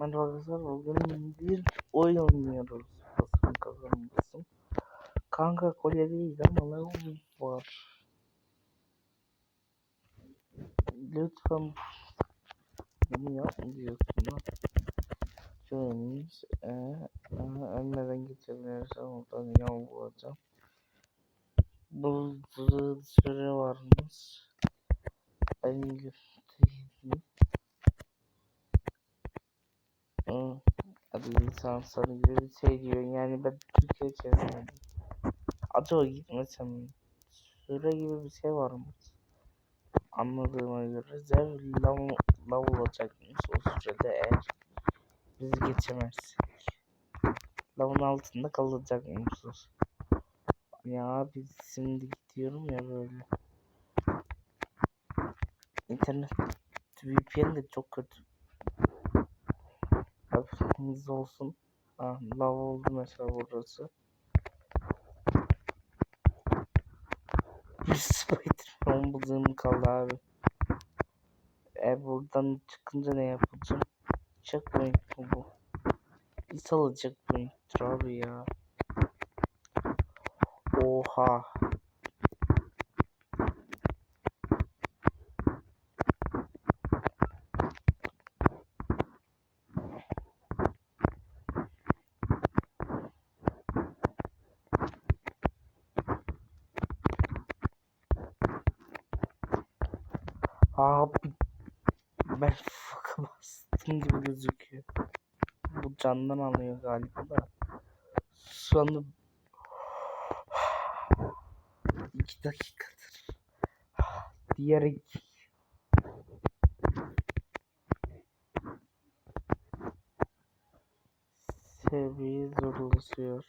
Merhaba arkadaşlar bugün bir oyun oynuyoruz. Basın kazanmışsın. Kanka kolye değil ama ne var? Lütfen bunu yapmıyorsun lan. Joins, ee, ee, ölmeden geçebilirsen oradan yol bulacağım. Bu süre varmış. Ben göstereyim. Hı. Hadi lisansları gibi bir şey diyor. Yani ben Türkiye çevirmedim. Acaba gitmesem süre gibi bir şey var mı? Anladığıma göre Zev lav, lav olacakmış o sürede eğer biz geçemezsek. Lavın altında kalacakmışız. Ya biz şimdi gidiyorum ya böyle. İnternet VPN de çok kötü. Hızlı olsun. Ha, lav oldu mesela burası. Bir Spider-Man bulduğum kaldı abi. E buradan çıkınca ne yapacağım? Checkpoint mu bu? İnşallah checkpoint'tir abi ya. Oha. Abi ben fuck'a bastım gibi gözüküyor. Bu candan alıyor galiba da. Anda iki dakikadır. Diğer iki. Seviye zorlaşıyor.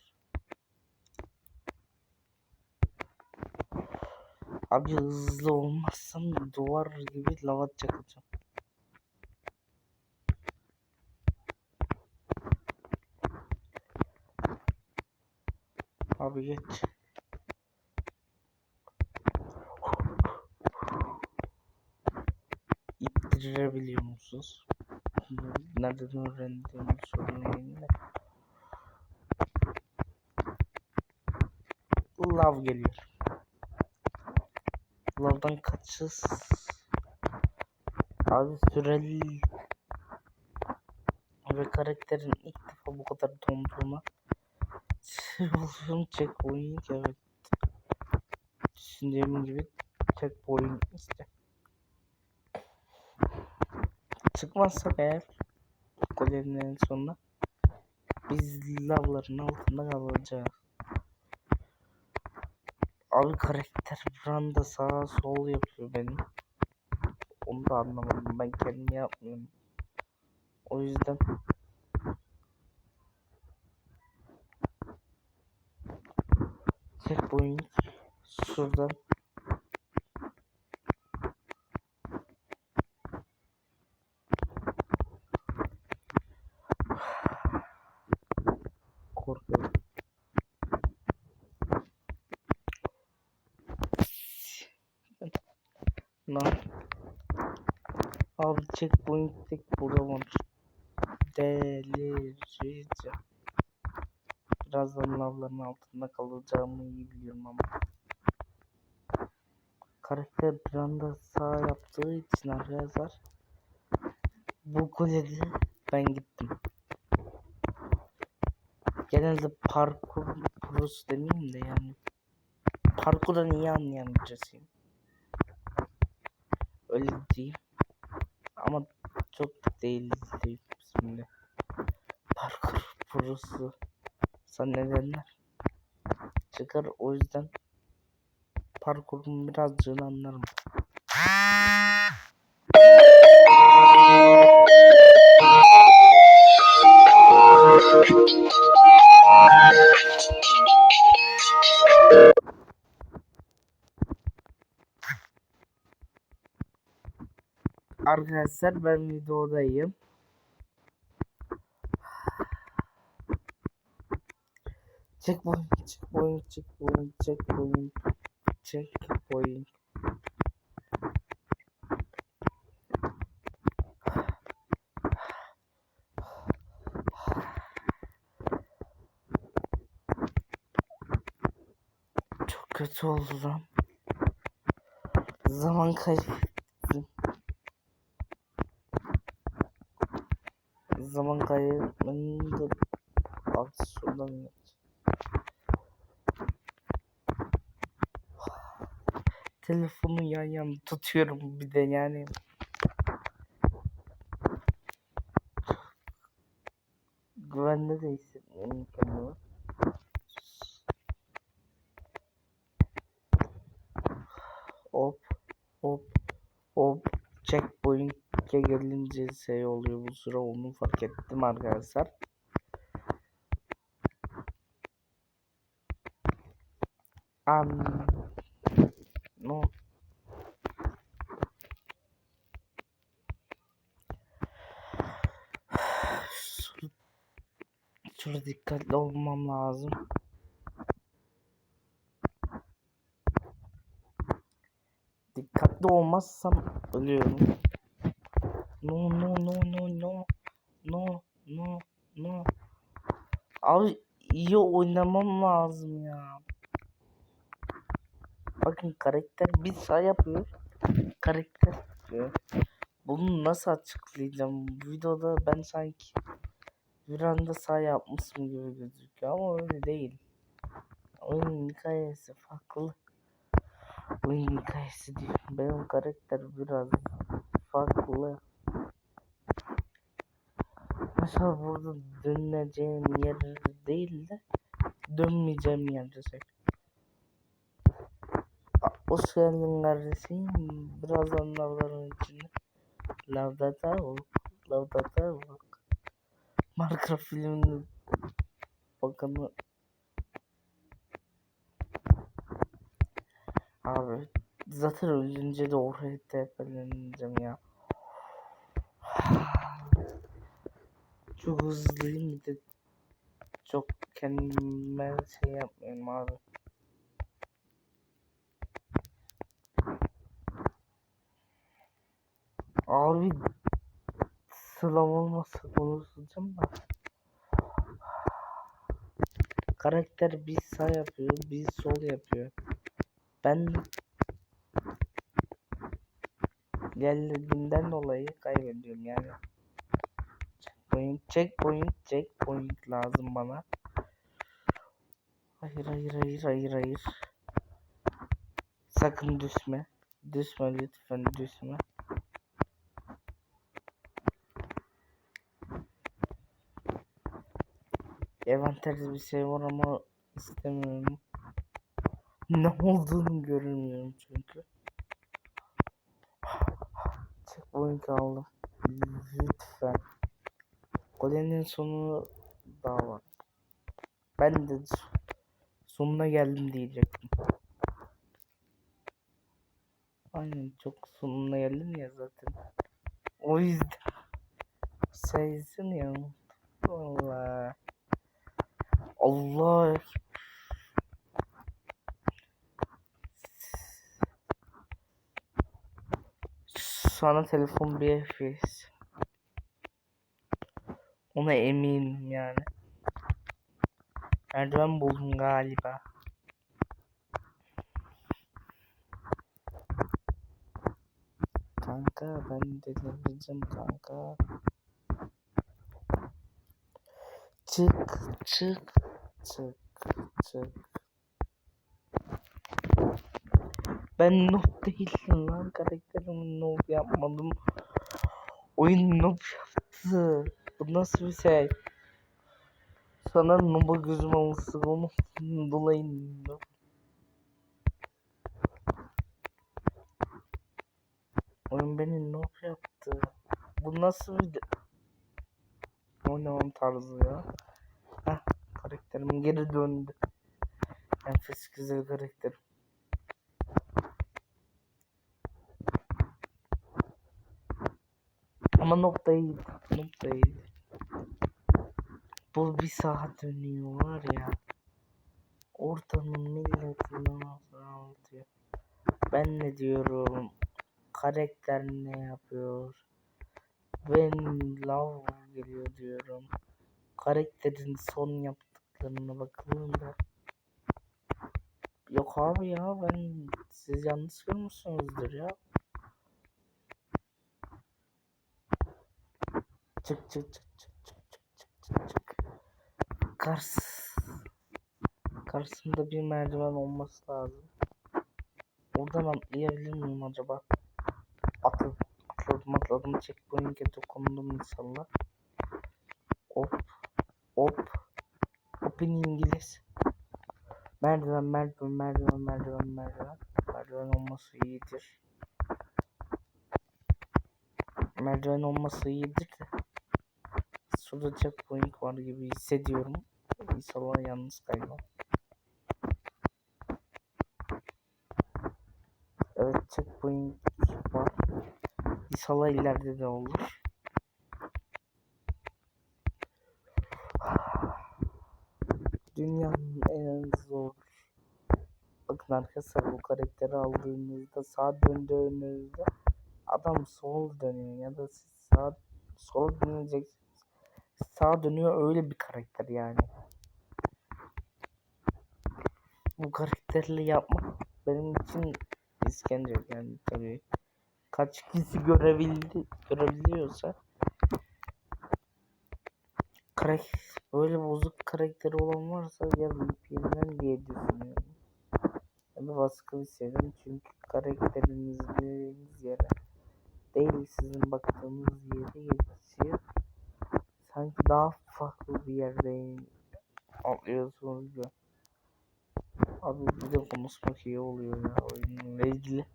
Abi hızlı olmazsam duvar gibi lava çakacağım. Geç. İttirebiliyor musunuz? Nereden öğrendiğimi sormayın da. Lav geliyor. Lavdan kaçız. Abi süreli ve karakterin ilk defa bu kadar donduğuna Revolution checkpoint evet. Düşündüğüm gibi checkpoint işte. Çıkmazsak eğer kolenin en sonunda biz lavların altında kalacağız. Abi karakter bir anda sağa sol yapıyor benim. Onu da anlamadım. Ben kendim yapmıyorum. O yüzden checkpoint şuradan korkuyorum. Lan. Abi checkpoint tek burada var. Delireceğim. Birazdan lavların altında kalacağımı iyi biliyorum ama. Karakter bir anda sağ yaptığı için arkadaşlar bu kulede ben gittim. Genelde parkur prosu demeyeyim de yani parkurdan iyi anlayan birisiyim. Öyle diyeyim. Ama çok değil diyeyim şimdi. Parkur prosu zannedenler çıkar o yüzden parkurun birazcığını anlarım. Arkadaşlar ben videodayım. Checkpoint, checkpoint, checkpoint, checkpoint, checkpoint. Çok kötü oldu lan. Zaman kaybettim. Zaman kaybetmenin de aksiyonu Telefonu yan yana tutuyorum bir de yani. Güvende de hissetmiyorum kendimi. Hop hop hop checkpoint'e gelince şey oluyor bu sıra onu fark ettim arkadaşlar. Am no. Şur- Dikkatli olmam lazım. Dikkatli olmazsam ölüyorum. No no no no no no no no. Abi iyi oynamam lazım ya. Bakın karakter bir sağ yapıyor. Karakter yapıyor. Bunu nasıl açıklayacağım? Bu videoda ben sanki bir anda sağ yapmışım gibi gözüküyor ama öyle değil. Oyunun hikayesi farklı. Oyun hikayesi diyor. Benim karakter biraz farklı. Mesela burada döneceğim yer değil de dönmeyeceğim yer desek. A- Hoş geldin kardeşim. Birazdan lavların içinde. Lavda tavuk. Lavda tavuk. Minecraft filminin bakımı. Abi zaten ölünce de oraya tepeleneceğim ya. Çok hızlıyım bir de çok kendime şey yapmayayım abi. Abi sınav olmasa konuşacağım da. Karakter bir sağ yapıyor, bir sol yapıyor. Ben geldiğinden dolayı kaybediyorum yani. Checkpoint, checkpoint, checkpoint lazım bana. Hayır, hayır, hayır, hayır, hayır. Sakın düşme. Düşme lütfen düşme. Envanterde bir şey var ama istemiyorum. Ne olduğunu görmüyorum çünkü. Checkpoint aldım. Lütfen. Kolenin sonu daha var. Ben de sonuna geldim diyecektim. Aynen çok sonuna geldim ya zaten. O yüzden sayısın ya. Allah. Allah. Sana telefon bir FPS. Ona eminim yani. Merdiven buldum galiba. Kanka ben delireceğim kanka. Çık çık çık çık. Ben noob değilim lan karakterimi noob yapmadım. Oyun noob yaptı. Bu nasıl bir şey? Sana noob'a gözüm almışsın onu dolayı noob. Oyun beni noob yaptı. Bu nasıl bir oynamam tarzı ya? Karakterim geri döndü. Enfes güzel karakterim. Ama nokta iyiydi. Nokta iyiydi. Bu bir saat dönüyor var ya. Ortamın milletinden anlatıyor. Ben ne diyorum? Karakter ne yapıyor? Ben love geliyor diyorum. Karakterin son yaptıklarına bakıldığında Yok abi ya ben siz yanlış görmüşsünüzdür ya. Çık çık çık çık çık çık çık çık çık. Kars. Karşısında bir merdiven olması lazım. Oradan atlayabilir miyim acaba? Atladım. Atladım atladım. Checkpoint'e dokundum inşallah. Hop. Hop. Hop in İngiliz. Merdiven merdiven merdiven merdiven merdiven. Merdiven olması iyidir. Merdiven olması iyidir de. Şurada checkpoint var gibi hissediyorum. İnşallah yalnız kaymam. Evet checkpoint var. İnşallah ileride de olur. Dünyanın en zor. Bakın arkadaşlar bu karakteri aldığınızda sağ döndüğünüzde adam sol dönüyor ya da siz sağ sol döneceksiniz. Sağ dönüyor öyle bir karakter yani. Bu karakterle yapmak benim için işkence yani tabii. Kaç kişi görebildi görebiliyorsa karakter böyle bozuk karakteri olan varsa ya VPN'den diye düşünüyorum. Ya da başka bir çünkü karakteriniz girdiğiniz yere değil sizin baktığınız yere geçiyor. Sanki daha farklı bir yerde atlıyorsunuz ya. Abi bir de konuşmak iyi oluyor ya oyunla ilgili.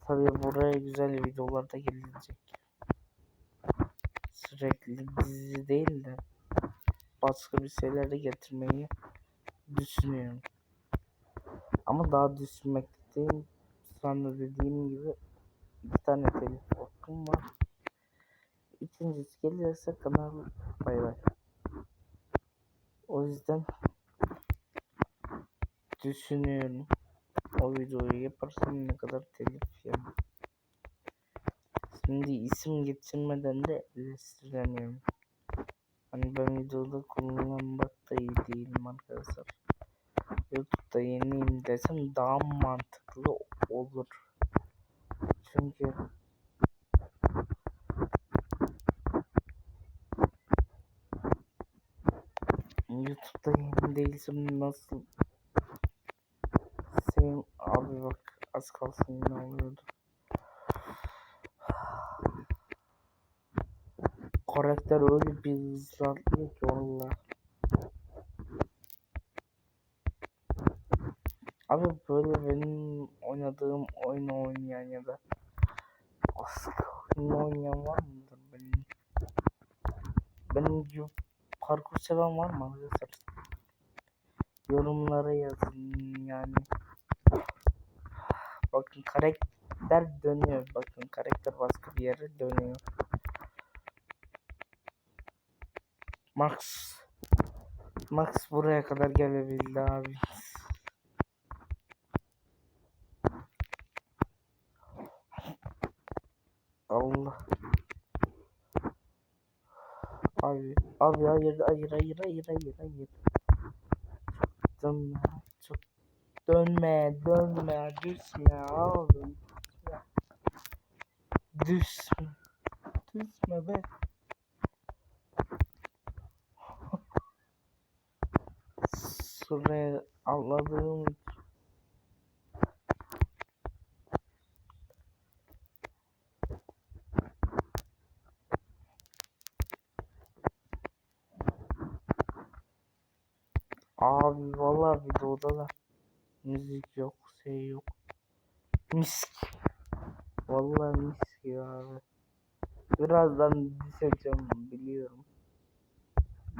Tabii buraya güzel videolar da gelecek. Sürekli dizi değil de başka bir şeyler de getirmeyi düşünüyorum. Ama daha düşünmekteyim. Sonra dediğim gibi iki tane telif var. Üçüncüsü gelirse kanal bay bay. O yüzden düşünüyorum. O videoyu yaparsam ne kadar telif yemem. Şimdi isim getirmeden de eleştiremiyorum. Hani ben videoda kullanmak da iyi değilim arkadaşlar. YouTube'da yeniyim desem daha mantıklı olur. Çünkü YouTube'da yeni değilsem nasıl Senin abi bak az kalsın yine oluyordu. Karakter öyle bir hızlı atlıyor ki valla. Abi böyle benim oynadığım oyunu oynayan ya da Ask oyunu oynayan var mıdır benim? Benim gibi parkur seven var mı arkadaşlar? Yorumlara yazın yani. Bakın karakter dönüyor. Bakın karakter başka bir yere dönüyor. Max Max buraya kadar gelebildi abi. Allah. Abi, abi hayır hayır hayır hayır hayır hayır. Dönme çok dönme dönme düşme abi. Düşme. Düşme be. Şuraya atladığım Abi vallahi videoda da müzik yok, şey yok. Mis gibi. Vallahi mis gibi abi. Birazdan düşeceğim biliyorum.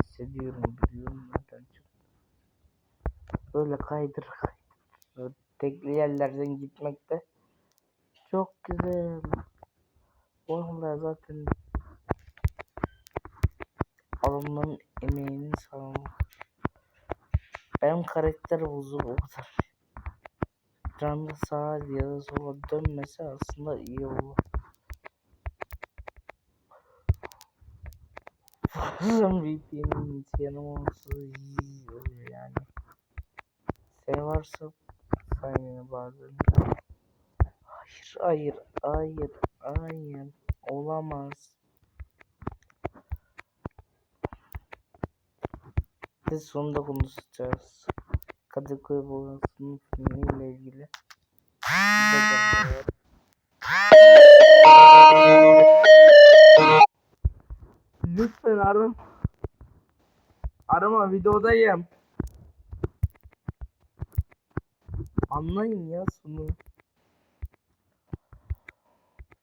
Hissediyorum biliyorum zaten. Böyle kaydır kaydır. Tekli yerlerden gitmek de çok güzel. Vallahi zaten adamların emeğinin sağlık. Benim karakter bozuk o kadar. Bir anda sağa ya da sola dönmesi aslında iyi olur. Bazen VPN'in yanım olsa iyi oluyor yani. Şey varsa saymıyor bazen. Hayır, hayır, hayır, hayır. Olamaz. Biz sonunda konuşacağız. Kadıköy Boğazı'nın filmiyle ilgili. Lütfen arama. Arama videodayım. Anlayın ya sonu.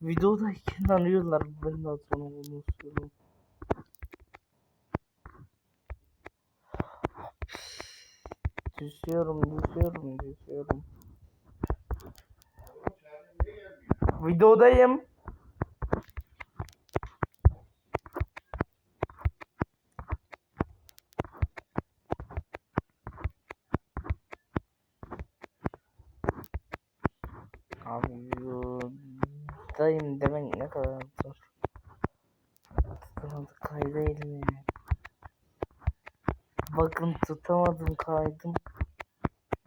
Videodayken arıyorlar. Ben de sonra konuşuyorum. Düşüyorum, düşüyorum, düşüyorum. Videodayım. Abi videodayım demek ne kadar zor. Tutamadım kaydı elime. Bakın tutamadım kaydım.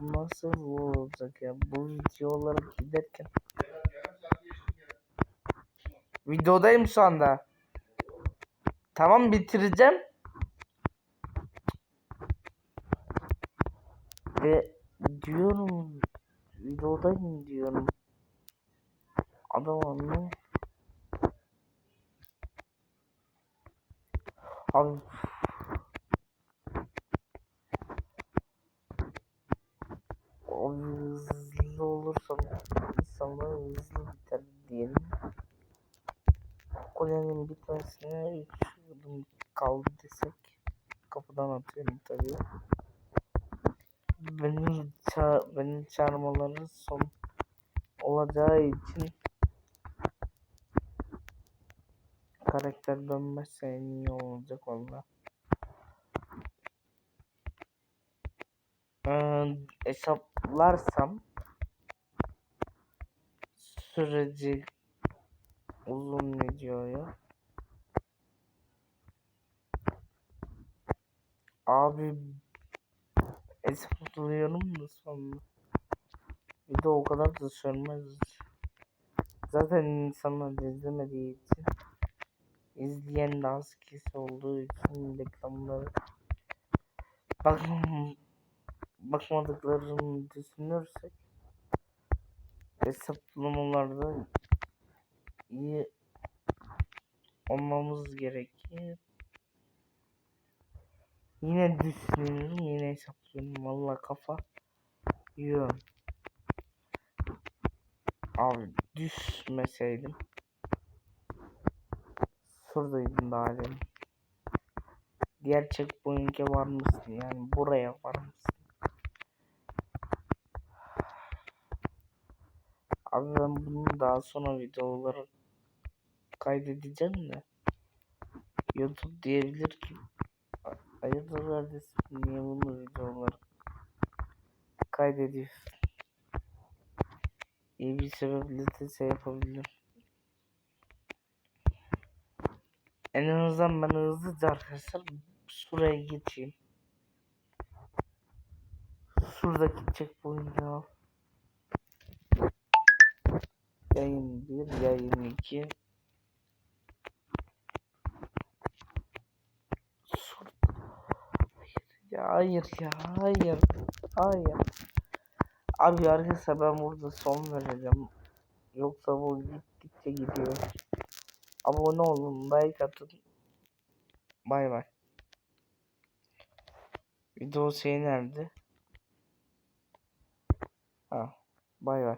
Nasıl olacak ya bu video olarak giderken. Videodayım şu anda. Tamam bitireceğim. Ve diyorum videodayım diyorum. Adam anlıyor. Abi o hızlı olursam insanlar hızlı biter diyelim. Kulenin bitmesine 3 yılım kaldı desek kapıdan atıyorum tabii. Beni, ça beni çağırmaları son olacağı için karakter dönmezse en iyi olacak valla. Ee, hesaplarsam süreci uzun videoyu abi hesaplıyorum da sonra? Video o kadar da sürmez zaten insanlar izlemediği için izleyen de az kişi olduğu için reklamları bak bakmadıklarını düşünürsek hesaplamalarda iyi olmamız gerekir. Yine düşünüyorum, yine hesaplıyorum. Valla kafa yiyorum. Abi düşmeseydim. Şuradaydım daha demin. Diğer checkpoint'e var mısın? Yani buraya var mısın? Abi ben bunu daha sonra video olarak kaydedeceğim de. YouTube diyebilir ki Hayırdır kardeşim niye bunu video olarak kaydediyorsun? İyi bir sebeple de şey yapabilir. En azından ben hızlıca arkadaşlar şuraya geçeyim. Şuradaki checkpoint'i al. Yayın 1, yayın 2. Ya hayır ya hayır. Hayır. Abi arkadaşlar ben burada son vereceğim. Yoksa bu gittikçe gidiyor. Abone olun, like atın. Bay bay. Video şey nerede? Ha, bay bay.